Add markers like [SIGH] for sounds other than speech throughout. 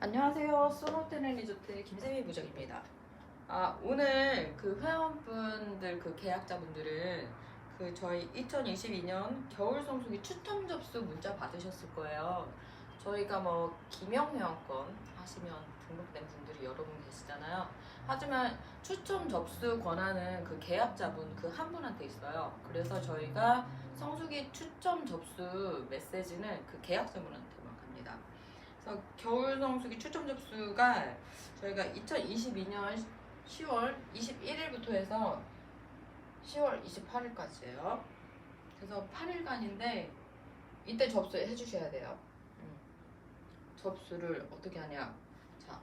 안녕하세요. 소노테네 리조트의 김세미 부장입니다. 아, 오늘 그 회원분들 그 계약자분들은 그 저희 2022년 겨울 성수기 추첨 접수 문자 받으셨을 거예요. 저희가 뭐 기명 회원권 하시면 등록된 분들이 여러 분 계시잖아요. 하지만 추첨 접수 권한은 그 계약자분 그 한 분한테 있어요. 그래서 저희가 성수기 추첨 접수 메시지는 그 계약자분한테만 갑니다. 그래서 겨울 성수기 추첨 접수가 저희가 2022년 10월 21일부터 해서 10월 28일까지예요. 그래서 8일간인데 이때 접수해 주셔야 돼요. 음. 접수를 어떻게 하냐? 자,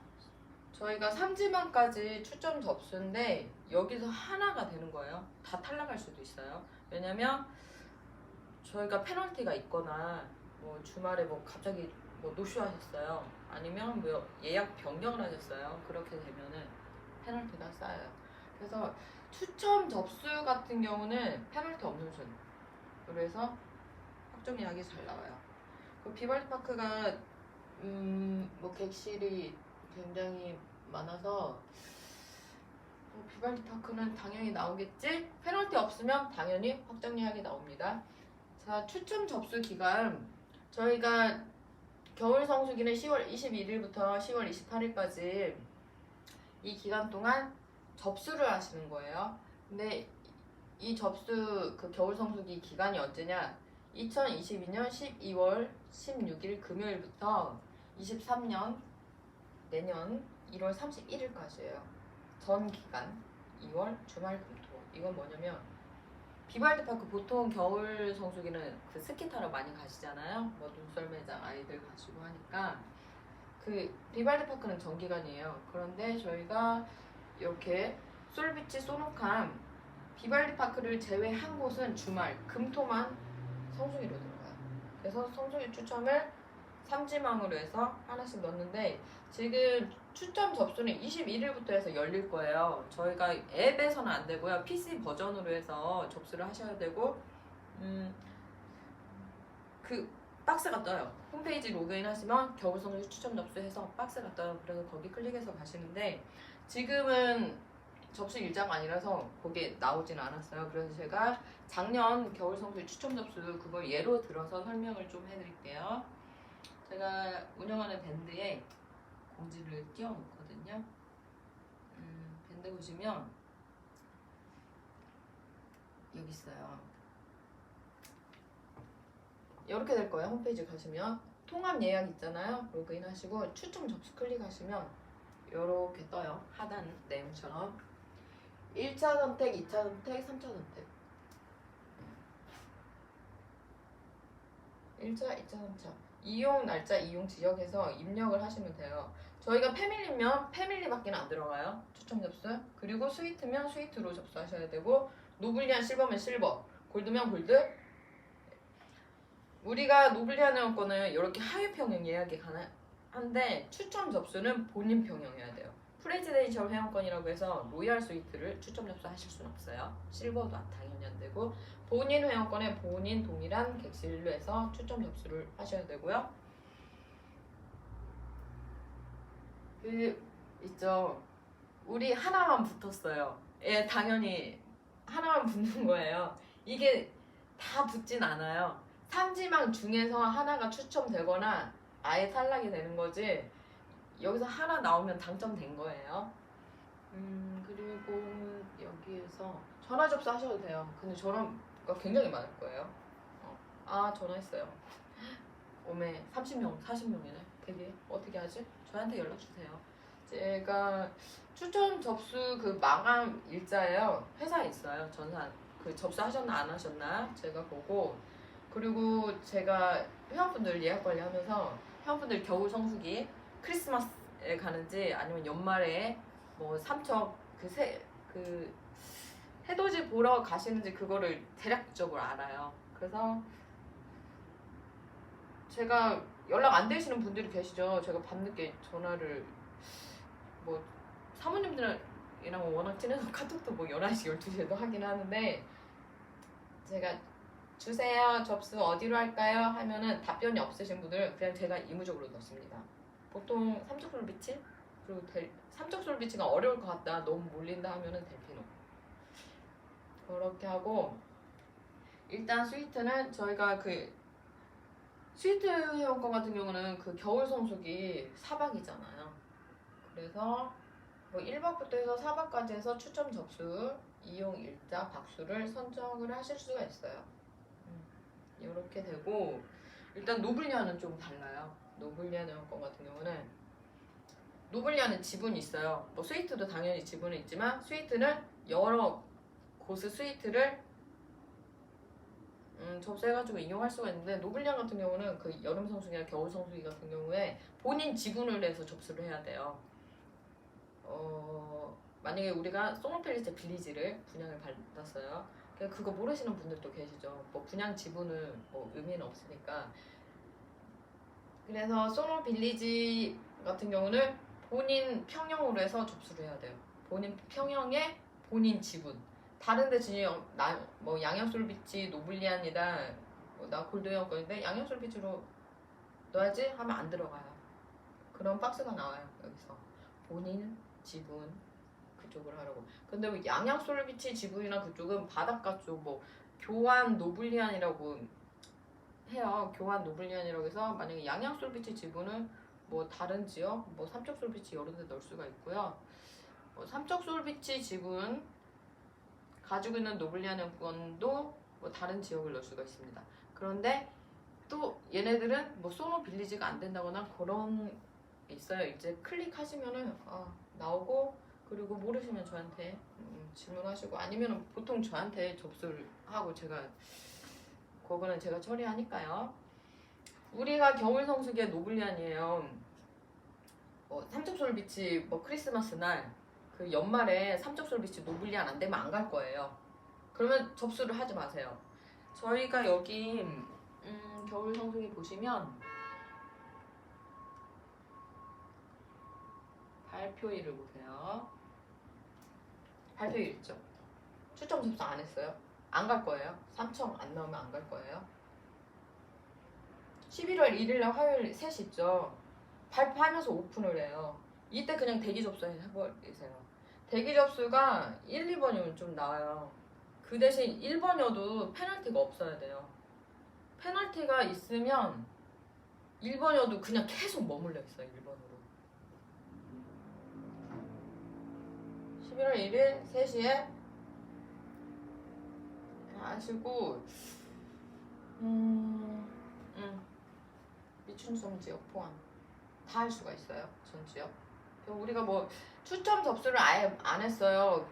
저희가 3지만까지 추첨 접수인데 여기서 하나가 되는 거예요. 다 탈락할 수도 있어요. 왜냐면 저희가 페널티가 있거나 뭐 주말에 뭐 갑자기 뭐 노쇼하셨어요. 아니면 뭐 예약 변경을 하셨어요. 그렇게 되면은 페널티가 쌓여요. 그래서 추첨 접수 같은 경우는 페널티 없는 순. 그래서 확정 예약이 잘 나와요. 그 비발디 파크가 음 뭐 객실이 굉장히 많아서 뭐 비발디 파크는 당연히 나오겠지. 페널티 없으면 당연히 확정 예약이 나옵니다. 자 추첨 접수 기간 저희가 겨울 성수기는 10월 21일부터 10월 28일까지 이 기간 동안 접수를 하시는 거예요. 근데 이 접수 그 겨울 성수기 기간이 언제냐? 2022년 12월 16일 금요일부터 23년 내년 1월 31일까지예요. 전 기간 2월 주말 금토. 이건 뭐냐면 비발디 파크 보통 겨울 성수기는 그 스키 타러 많이 가시잖아요. 뭐 눈썰매장 아이들 가시고 하니까 그 비발디 파크는 정기간이에요. 그런데 저희가 이렇게 솔비치 소노캄 비발디 파크를 제외한 곳은 주말 금토만 성수기로 들어가요. 그래서 성수기 추첨을 3지망으로 해서 하나씩 넣었는데 지금 추첨 접수는 21일부터 해서 열릴 거예요. 저희가 앱에서는 안 되고요. PC 버전으로 해서 접수를 하셔야 되고 음, 그 박스가 떠요. 홈페이지 로그인 하시면 겨울 성수 추첨 접수해서 박스가 떠요. 그래서 거기 클릭해서 가시는데 지금은 접수 일자가 아니라서 거기에 나오진 않았어요. 그래서 제가 작년 겨울 성수 추첨 접수 그걸 예로 들어서 설명을 좀 해드릴게요. 제가 운영하는 밴드에 공지를 띄워놓거든요. 음, 밴드 보시면 여기 있어요. 이렇게 될 거예요. 홈페이지 가시면 통합 예약 있잖아요. 로그인 하시고 추첨 접수 클릭하시면 이렇게 떠요. 하단 내용처럼 1차 선택, 2차 선택, 3차 선택 1차, 2차, 3차 이용 날짜, 이용 지역에서 입력을 하시면 돼요. 저희가 패밀리면 패밀리밖에 안 들어가요. 추첨 접수. 그리고 스위트면 스위트로 접수하셔야 되고 노블리안 실버면 실버, 골드면 골드. 우리가 노블리안 회원권은 이렇게 하위 평형 예약이 가능한데 추첨 접수는 본인 평형해야 돼요. 프레지덴셜 회원권이라고 해서 로얄 스위트를 추첨 접수하실 수는 없어요. 실버도 당연히 안 되고 본인 회원권에 본인 동일한 객실로 해서 추첨 접수를 하셔야 되고요. 그 있죠. 우리 하나만 붙었어요. 예, 당연히 하나만 붙는 거예요. 이게 다 붙진 않아요. 삼지망 중에서 하나가 추첨되거나 아예 탈락이 되는 거지. 여기서 하나 나오면 당첨된 거예요. 음 그리고 여기에서 전화 접수하셔도 돼요. 근데 전화가 굉장히 많을 거예요. 어. 아 전화했어요. [GASPS] 오메 30명, 40명이네. 되게 어떻게 하지? 저한테 연락 주세요. 제가 추천 접수 그 마감 일자예요. 회사에 있어요. 전산 그 접수하셨나 안 하셨나 제가 보고 그리고 제가 회원분들 예약 관리하면서 회원분들 겨울 성수기 크리스마스에 가는지 아니면 연말에 뭐 삼척 그새그 해돋이 보러 가시는지 그거를 대략적으로 알아요. 그래서 제가 연락 안 되시는 분들이 계시죠. 제가 밤늦게 전화를 뭐 사모님들이랑 워낙 친해서 [LAUGHS] 카톡도 뭐 11시, 12시에도 하긴 하는데 제가 주세요 접수 어디로 할까요? 하면은 답변이 없으신 분들은 그냥 제가 이무적으로 넣습니다. 보통 삼척 솔비치 그리고 델, 삼척 솔비치가 어려울 것 같다. 너무 몰린다 하면은 델피노. 그렇게 하고 일단 스위트는 저희가 그 스위트 회원권 같은 경우는 그 겨울 성수기 4박이잖아요. 그래서 뭐 1박부터 해서 4박까지 해서 추첨 접수 이용 일자 박수를 선정을 하실 수가 있어요. 이렇게 되고 일단 노블리아는 좀 달라요. 노블리아 회원권 같은 경우는 노블리아는 지분이 있어요. 뭐 스위트도 당연히 지분은 있지만 스위트는 여러 곳의 스위트를 음, 접수해가지고 이용할 수가 있는데 노블리아 같은 경우는 그 여름 성수기나 겨울 성수기 같은 경우에 본인 지분을 내서 접수를 해야 돼요. 어, 만약에 우리가 소노펠리스 빌리지를 분양을 받았어요. 그러니까 그거 모르시는 분들도 계시죠. 뭐 분양 지분은 뭐 의미는 없으니까. 그래서 소노 빌리지 같은 경우는 본인 평형으로 해서 접수를 해야 돼요. 본인 평형에 본인 지분. 다른데 진영 나뭐 양양솔비치 노블리안이다. 뭐 나 골드형권인데 양양솔비치로 넣어야지 하면 안 들어가요. 그런 박스가 나와요 여기서 본인 지분 그쪽으로 하라고. 근데 뭐 양양솔비치 지분이랑 그쪽은 바닷가 쪽 뭐 교환 노블리안이라고 해요. 교환 노블리안이라고 해서 만약에 양양 솔비치 지분은 뭐 다른 지역, 뭐 삼척 솔비치 여러 데 넣을 수가 있고요. 뭐 삼척 솔비치 지분 가지고 있는 노블리안 연권도 뭐 다른 지역을 넣을 수가 있습니다. 그런데 또 얘네들은 뭐 소노 빌리지가 안 된다거나 그런 게 있어요. 이제 클릭하시면은 아, 나오고 그리고 모르시면 저한테 음, 질문하시고 아니면 보통 저한테 접수를 하고 제가 그거는 제가 처리하니까요. 우리가 겨울 성수기의 노블리안이에요. 뭐 삼척솔비치 뭐 크리스마스 날 그 연말에 삼척솔비치 노블리안 안 되면 안 갈 거예요. 그러면 접수를 하지 마세요. 저희가 여기 음, 겨울 성수기 보시면 발표일을 보세요. 발표일 있죠. 추첨 접수 안 했어요. 안 갈 거예요. 3청 안 나오면 안 갈 거예요. 11월 1일 날 화요일 3시 있죠. 발표하면서 오픈을 해요. 이때 그냥 대기 접수 해버리세요. 대기 접수가 1, 2번이면 좀 나와요. 그 대신 1번이어도 페널티가 없어야 돼요. 페널티가 있으면 1번이어도 그냥 계속 머물러 있어요. 1번으로. 11월 1일 3시에 하시고 음, 음. 미춘성 지역 포함 다 할 수가 있어요. 전 지역. 우리가 뭐 추첨 접수를 아예 안 했어요.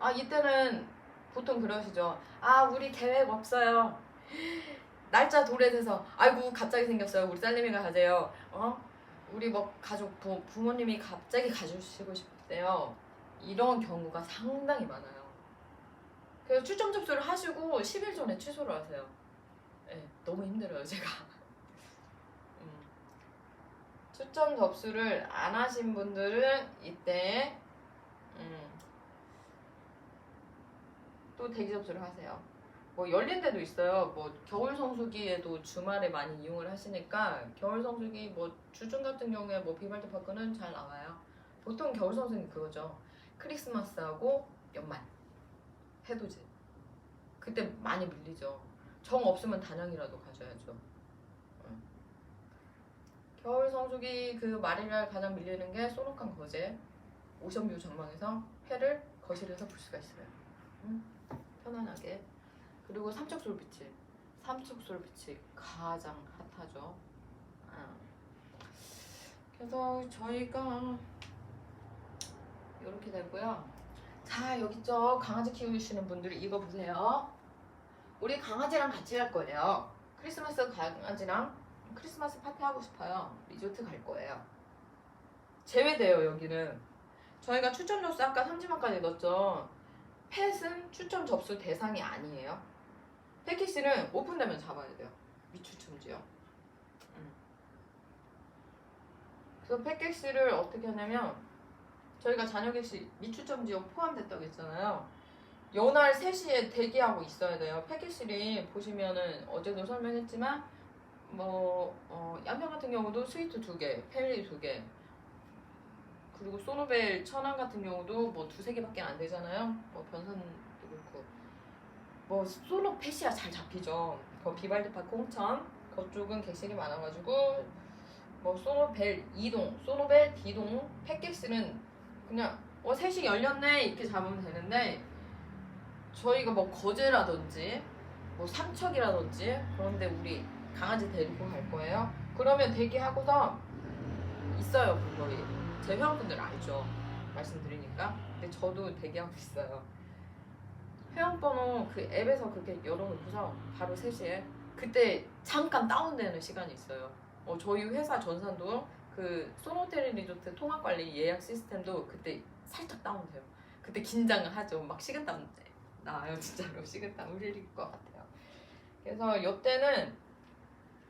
아 이때는 보통 그러시죠. 아 우리 계획 없어요. [GASPS] 날짜 도래돼서 아이고 갑자기 생겼어요. 우리 딸내미가 가재요. 어? 우리 뭐 가족 부, 부모님이 갑자기 가주시고 싶대요. 이런 경우가 상당히 많아요. 그래서 추첨 접수를 하시고 10일 전에 취소를 하세요. 네, 너무 힘들어요, 제가. [LAUGHS] 음. 추첨 접수를 안 하신 분들은 이때 음, 또 대기 접수를 하세요. 뭐 열린 데도 있어요. 뭐 겨울 성수기에도 주말에 많이 이용을 하시니까 겨울 성수기 뭐 주중 같은 경우에 뭐 비발디 파크는 잘 나와요. 보통 겨울 성수기 그거죠. 크리스마스하고 연말 해돋이 그때 많이 밀리죠. 정 없으면 단양이라도 가셔야죠. 응. 겨울 성수기 그 말일날 가장 밀리는 게 소록한 거제 오션뷰 전망에서 해를 거실에서 볼 수가 있어요. 응? 편안하게 그리고 삼척솔비치 삼척솔비치 가장 핫하죠. 응. 그래서 저희가 이렇게 되고요. 자 여기 저 강아지 키우시는 분들이 이거 보세요. 우리 강아지랑 같이 갈 거예요. 크리스마스 강아지랑 크리스마스 파티 하고 싶어요. 리조트 갈 거예요. 제외돼요 여기는. 저희가 추첨 접수 아까 3지만까지 넣었죠. 펫은 추첨 접수 대상이 아니에요. 패키지는 오픈되면 잡아야 돼요. 미추첨지요. 음. 그래서 패키지를 어떻게 하냐면 저희가 자녀 객실 미추첨 지역 포함됐다고 했잖아요. 연말 3시에 대기하고 있어야 돼요. 패키실이 보시면은 어제도 설명했지만 뭐 어, 양평 같은 경우도 스위트 두 개, 펠리 두 개. 그리고 소노벨 천안 같은 경우도 뭐 두세 개밖에 안 되잖아요. 뭐 변산도 그렇고. 뭐 소노 패시아 잘 잡히죠. 그 비발디파크 홍천 그쪽은 객실이 많아가지고 뭐 소노벨 2동, 소노벨 D동 패키스는 그냥 어 셋이 열렸네 이렇게 잡으면 되는데 저희가 뭐 거제라든지 뭐 삼척이라든지 그런데 우리 강아지 데리고 갈 거예요. 그러면 대기하고서 있어요 그거리. 제 회원분들 알죠? 말씀드리니까. 근데 저도 대기하고 있어요. 회원번호 그 앱에서 그렇게 열어놓고서 바로 3시에 그때 잠깐 다운되는 시간이 있어요. 어, 저희 회사 전산도 그 소노텔 리조트 통합관리 예약 시스템도 그때 살짝 다운돼요. 그때 긴장을 하죠. 막 식은땀 나요 진짜로 식은땀 흘릴 것 같아요. 그래서 이때는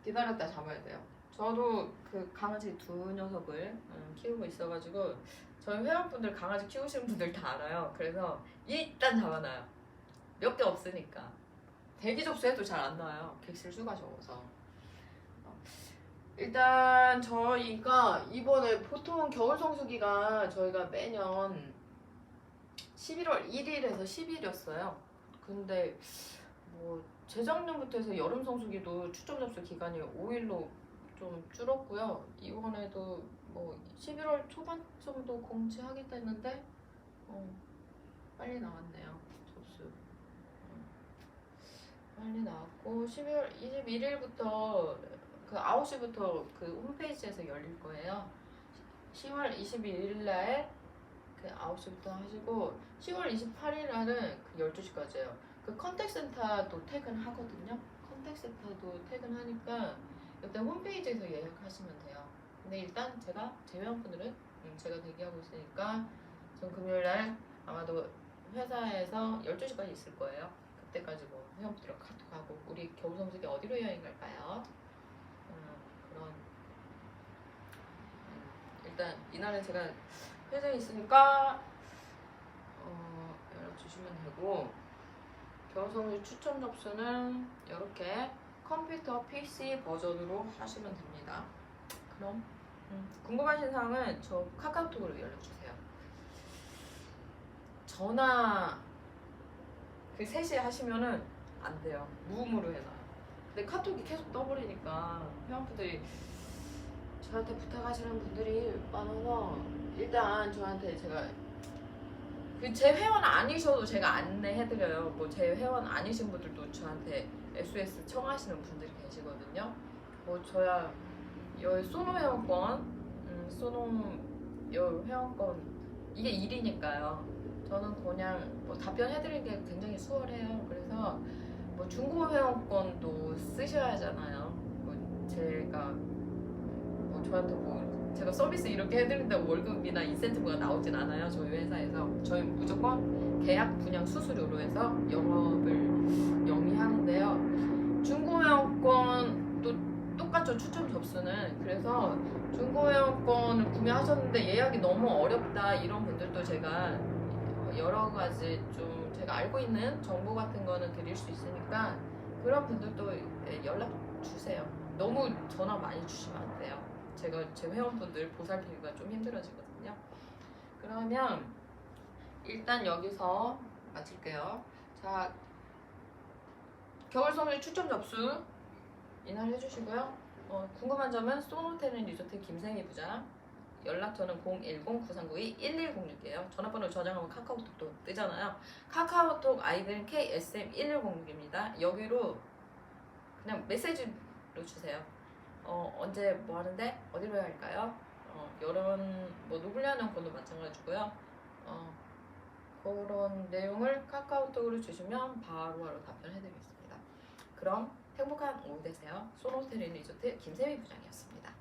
기다렸다 잡아야 돼요. 저도 그 강아지 두 녀석을 음, 키우고 있어가지고 저희 회원분들 강아지 키우시는 분들 다 알아요. 그래서 일단 잡아놔요. 몇 개 없으니까 대기 접수해도 잘 안 나와요. 객실 수가 적어서. 어, 일단 저희가 이번에 보통 겨울 성수기가 저희가 매년 11월 1일에서 10일이었어요. 근데 뭐 재작년부터 해서 여름 성수기도 추첨 접수 기간이 5일로 좀 줄었고요. 이번에도 뭐 11월 초반 정도 공지하겠다 했는데 어, 빨리 나왔네요. 접수. 어, 빨리 나왔고 12월 21일부터 그 9시부터 그 홈페이지에서 열릴 거예요. 10월 22일 날 그 9시부터 하시고 10월 28일 날은 그 12시까지예요. 그 컨택센터도 퇴근하거든요. 컨택센터도 퇴근하니까 일단 홈페이지에서 예약하시면 돼요. 근데 일단 제가 제 회원분들은 음, 제가 대기하고 있으니까 전 금요일 날 아마도 회사에서 12시까지 있을 거예요. 그때까지 뭐 회원분들과 카톡하고 우리 겨울 성수기 어디로 여행 갈까요? 음, 그런 음, 일단 이날은 제가 회사에 있으니까 어, 연락 주시면 되고 겨울성수 추천 접수는 이렇게 컴퓨터 PC 버전으로 하시면 됩니다. 그럼 음, 궁금하신 사항은 저 카카오톡으로 연락 주세요. 전화 그 3시에 하시면은 안 돼요. 무음으로 해놔요. 근데 카톡이 계속 떠버리니까 회원분들이 저한테 부탁하시는 분들이 많아서 일단 저한테 제가 그 제 회원 아니셔도 제가 안내해드려요. 뭐 제 회원 아니신 분들도 저한테 SOS 청하시는 분들이 계시거든요. 뭐 저야 여 소노 회원권, 음, 소노 여 회원권 이게 일이니까요. 저는 그냥 뭐 답변해드리는 게 굉장히 수월해요. 그래서 뭐 중고 회원권도 쓰셔야 하잖아요. 뭐 제가 뭐 저한테 뭐 제가 서비스 이렇게 해드린다고 월급이나 인센티브가 나오진 않아요. 저희 회사에서 저희 무조건 계약 분양 수수료로 해서 영업을 영위하는데요. 중고회원권도 똑같죠. 추첨 접수는 그래서 중고회원권을 구매하셨는데 예약이 너무 어렵다 이런 분들도 제가 여러 가지 좀 제가 알고 있는 정보 같은 거는 드릴 수 있으니까 그런 분들도 연락 주세요. 너무 전화 많이 주시면 안 돼요. 제가 제 회원분들 보살피기가 좀 힘들어지거든요. 그러면 일단 여기서 마칠게요. 자, 겨울 선물 추첨 접수 이날 해주시고요. 어, 궁금한 점은 소노테는 리조트 김생희 부장 연락처는 010-9392-1106이에요. 전화번호 저장하면 카카오톡도 뜨잖아요. 카카오톡 아이디는 KSM1106입니다. 여기로 그냥 메시지로 주세요. 어, 언제 뭐 하는데 어디로 할까요? 어, 여름 뭐 누구냐는 것도 마찬가지고요. 어, 그런 내용을 카카오톡으로 주시면 바로바로 답변해드리겠습니다. 그럼 행복한 오후 되세요. 소노테리 리조트 김세미 부장이었습니다.